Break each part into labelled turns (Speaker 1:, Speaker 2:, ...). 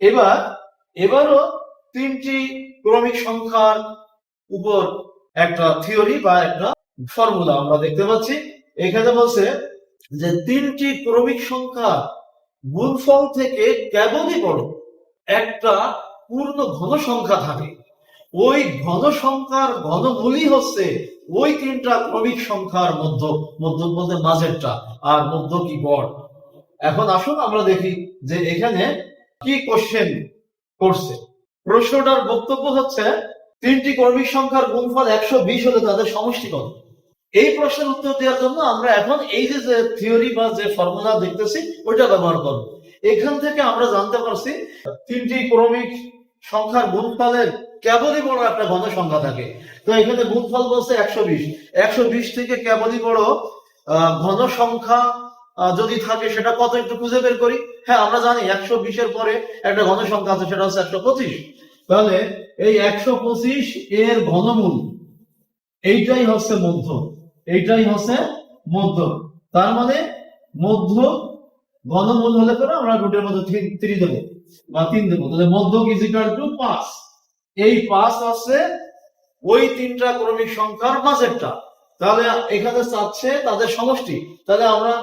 Speaker 1: এবার, এবারও তিনটি ক্রমিক সংখ্যার উপর একটা থিওরি বা একটা ফর্মুলা আমরা দেখতে পাচ্ছি। এখানে বলছে যে তিনটি ক্রমিক সংখ্যা গুণফল থেকে কেবলই বড়, একটা পূর্ণ ঘন সংখ্যা থাকে। ওই ঘন সংখ্যার ঘনমূলই হচ্ছে ওই তিনটা ক্রমিক সংখ্যার মধ্য মধ্য বলতে মাঝেরটা আর মধ্য কি গড় এখন আসুন আমরা দেখি যে এখানে কি কোশ্চেন করছে? প্রশ্নটার বক্তব্য হচ্ছে, তিনটি ক্রমিক সংখ্যার গুণফল একশো বিশ হলে তাদের সমষ্টি কত? এই প্রশ্নের উত্তর দেওয়ার জন্য আমরা এখন এই যে থিওরি বা যে ফর্মুলা দেখতেছি, ওইটা ব্যবহার করব। এখান থেকে আমরা জানতে পারছি, তিনটি ক্রমিক সংখ্যার গুণফলের কেবলই বড় একটা ঘন সংখ্যা থাকে। তো এখানে গুণফল বলছে একশো বিশ। একশো বিশ থেকে কেবলই বড় ঘন সংখ্যা যদি থাকে সেটা কত একটু খুঁজে বের করি। হ্যাঁ আমরা জানি একশো বিশের পরে একটা ঘন সংখ্যা আছে, সেটা হচ্ছে একশো পঁচিশ। তাহলে এই একশো পঁচিশ এর ঘনমূল, এইটাই হচ্ছে মধ্য, এইটাই হচ্ছে মধ্য। তার মানে মধ্য ঘনমূল হলে পরে আমরা রুটের মধ্যে থ্রি দেবো, বা তিন দেবো। তাহলে মধ্য ইজিক্যাল টু পাঁচ। এই পাঁচ আছে ওই তিনটা ক্রমিক সংখ্যার মাঝেরটা। তাহলে এখানে চাচ্ছে তাদের সমষ্টি। তাহলে আমরা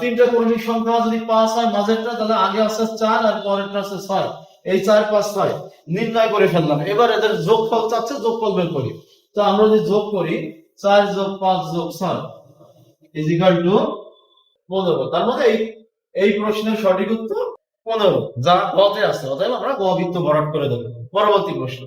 Speaker 1: তিনটা ক্রমিক সংখ্যা যদি পাঁচ হয়, মাঝেরটা, তাহলে আগে আছে চার আর পরেরটা আছে ছয়। এই চার, পাঁচ, ছয়। নির্ণয় করে ফেললাম। এবার এদের যোগফল চাচ্ছে, যোগফল বের করি। তো আমরা যদি যোগ করি, চার যোগ পাঁচ যোগ ছয় ইজিক্যাল টু পনেরো। তার মানে এই এই প্রশ্নের সঠিক উত্তর পনেরো। যা গতে আছে অতএব আমরা গ বৃত্ত ভরাট করে দেবো। পরবর্তী প্রশ্ন।